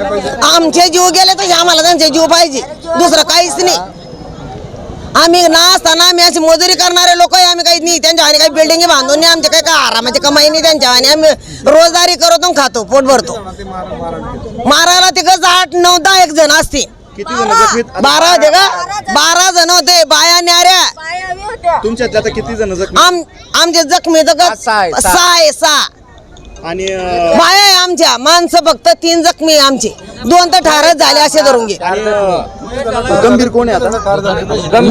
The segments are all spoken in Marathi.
आमचे जीव गेले तसे आम्हाला त्यांचे जीव पाहिजे. दुसरं काहीच नाही. आम्ही ना असताना आम्ही अशी मजुरी करणारे लोक आम्ही काही नाही. त्यांच्या आणि काही बिल्डिंग बांधून नाही. आमचे काही काय आरामाची कमाई नाही. त्यांच्या आणि आम्ही रोजदारी करतो खातो पोट भरतो. मारायला तिकडं आठ नऊ दहा एक जण असते. किती जण जखमी आहेत? बारा होते का? बारा जण होते. बाया न्याऱ्या. तुमच्यातले आता किती जण जखमी? आम आमचे जखमी तर ग- सहा आहे, सहा. आणि अं, बाया आहे आमच्या. माणसं फक्त तीन जखमी आहे आमचे. दोन तर ठारच झाले असे धरून घे. गंभीर कोण आहे आता?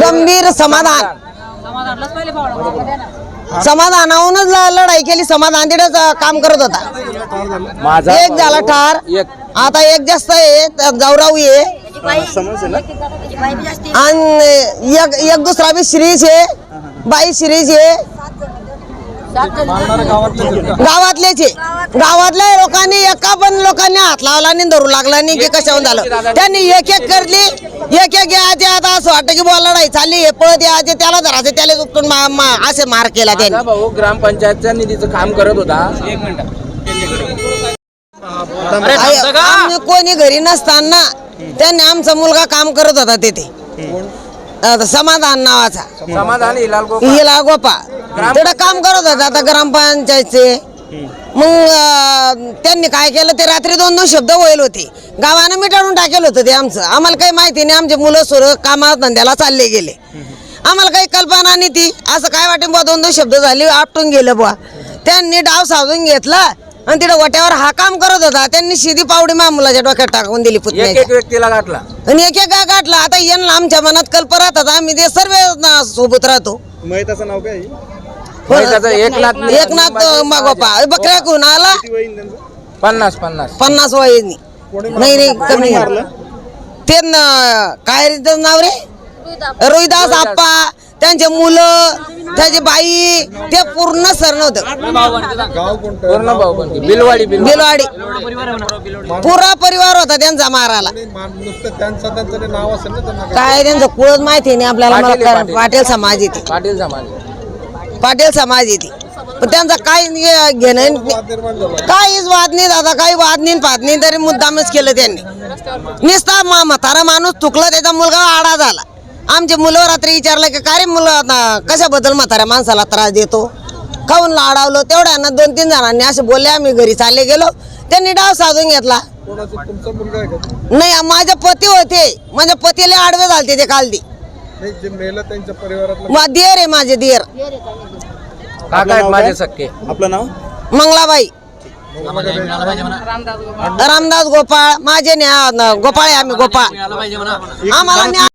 गंभीर समाधान. समाधानाहूनच ल- लढाई केली. समाधान तिथेच काम करत होता. माझा एक झाला ठार. एक. आता एक जास्त आहे. गौरव आहे. ना आणि एक एक दुसरा बी श्रीज आहे. बाई श्रीज आहे. गावातलेच आहे. गावातल्या लोकांनी एका पण लोकांनी हात लावला नाही धरू लागला नाही की कशाहून झालं. त्यांनी एक एक करली एक एक घ्यायचे आता असं वाटतं की बोल लढाई चालली हे पळत यायचे त्याला धरायचे त्याला उपटून असे मार केला त्यांनी. भाऊ ग्रामपंचायतच्या निधीचं काम करत होता. एक मिनिट. कोणी घरी नसताना त्यांनी आमचा मुलगा काम करत होता तिथे. आता समाधान नावाचा. समाधान हिलाल गोपाळ. हिला गोपा तिथं काम करत होता आता ग्रामपंचायतचे. मग अं, त्यांनी काय केलं ते रात्री दोन दोन शब्द होईल होते. गावानं मिटाळून टाकेल होतं ते आमचं. आम्हाला काही माहिती नाही आमचे मुलं सोरं कामा धंद्याला चालले गेले. आम्हाला काही कल्पना नाही ती. असं काय वाटेल बुवा दोन दोन शब्द झाले आपटून गेलं बुवा. त्यांनी डाव साधून घेतला. आणि तिथं वट्यावर हा काम करत होता. त्यांनी शिदी पावडी मा मुलाच्या डोक्यात टाकून दिली एक पुतण्याच्या व्यक्तीला गाठला. आणि एक एक गाठला. आता यांना आमच्या मनात कल्प राहतात. आम्ही ते सर्व ना सोबत राहतो. मयताचं नाव काय? त्याचं एकनाथ एकनाथ मागोपा बकऱ्या कोण आला. पन्नास पन्नास. पन्नास वयनी नाही नाही कमी? ते न- काय रे त्याचं नाव रे? रोहिदास आप्पा. त्यांचे मुलं. त्याची बाई. ते पूर्ण सर नव्हतं पूर्ण भाऊ पण बिलवाडी बिल बेलवाडी. पुरा परिवार होता त्यांचा मारायला. काय त्यांचं कुळच माहिती नाही आपल्याला? मला पाटील आहे, काय- पाटील. पाटील. समाज येते पाटील समाज पाटील समाज येते पण त्यांचा काही घे- घेणं काहीच वाद नाही दादा काही वाद नाही पाहत नाही तरी मुद्दामच केलं त्यांनी. नुसता मा म्हातारा माणूस चुकला त्याचा मुलगा आडा झाला. आमचे मुलं रात्री विचारलं की काय रे कशाबद्दल म्हाताऱ्या माणसाला त्रास देतो? खाऊन लाडावलं तेवढ्यानं दोन तीन जणांनी असे बोलले आम्ही घरी चालले गेलो. त्यांनी डाव साधून घेतला. नाही माझे पती होते. माझ्या पतीला आडवे झालते ते काल दी मा- देर आहे माझे देर. काका आहेत माझे सक्के. आपलं नाव? मंगलाबाई. रामदास गोपाळ. माझे न्या गोपाळ आहे आम्ही गोपाळ. आम्हाला न्या-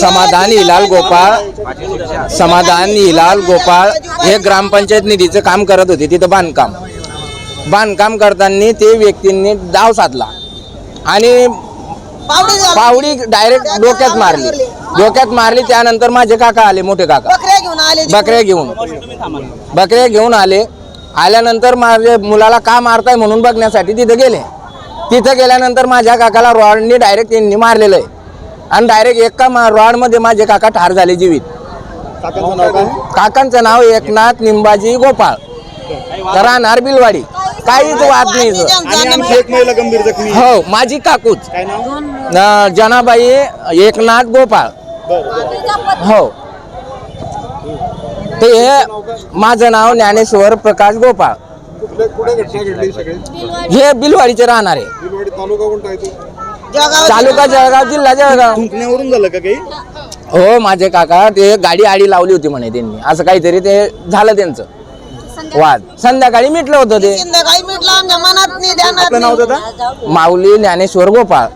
समाधान हिलाल गोपाळ. समाधान हिलाल गोपाळ. हे ग्रामपंचायत निधीचं काम करत होते तिथं बांधकाम. बांधकाम करताना ते व्यक्तींनी डाव साधला. आणि पावडी डायरेक्ट डोक्यात मारली. डोक्यात मारली त्यानंतर माझे काका आले मोठे काका. बकऱ्या घेऊन. बकऱ्या घेऊन आले. आल्यानंतर माझ्या मुलाला का मारताय म्हणून बघण्यासाठी तिथे गेले. तिथं गेल्यानंतर माझ्या काकाला रॉडनी डायरेक्ट त्यांनी मारलेलं आहे. आणि डायरेक्ट एका मा- रॉडमध्ये माझे काका ठार झाले जीवित. काकांचं नाव काय? काकांचं नाव एकनाथ निंबाजी गोपाळ. राहणार बिलवाडी. काहीच वाद नाही आहे. हो माझी काकूच. काय नाव? न- जनाबाई एकनाथ गोपाळ. हो. ते हे माझं नाव ज्ञानेश्वर प्रकाश गोपाळ. हे बिलवाडीचे राहणार आहे. जळगाव तालुका जळगाव जिल्हा जळगाव. थुंकण्यावरून झालं का काही? हो माझे काका ते गाडी आडी लावली होती म्हणे त्यांनी. असं काहीतरी ते झालं त्यांचं. वाद. संध्याकाळी मिटलं होतं ते. संध्याकाळी मिटलं आमच्या मनात नाही ध्यानात आपलं नाव नाही. दादा? माऊली ज्ञानेश्वर गोपाळ.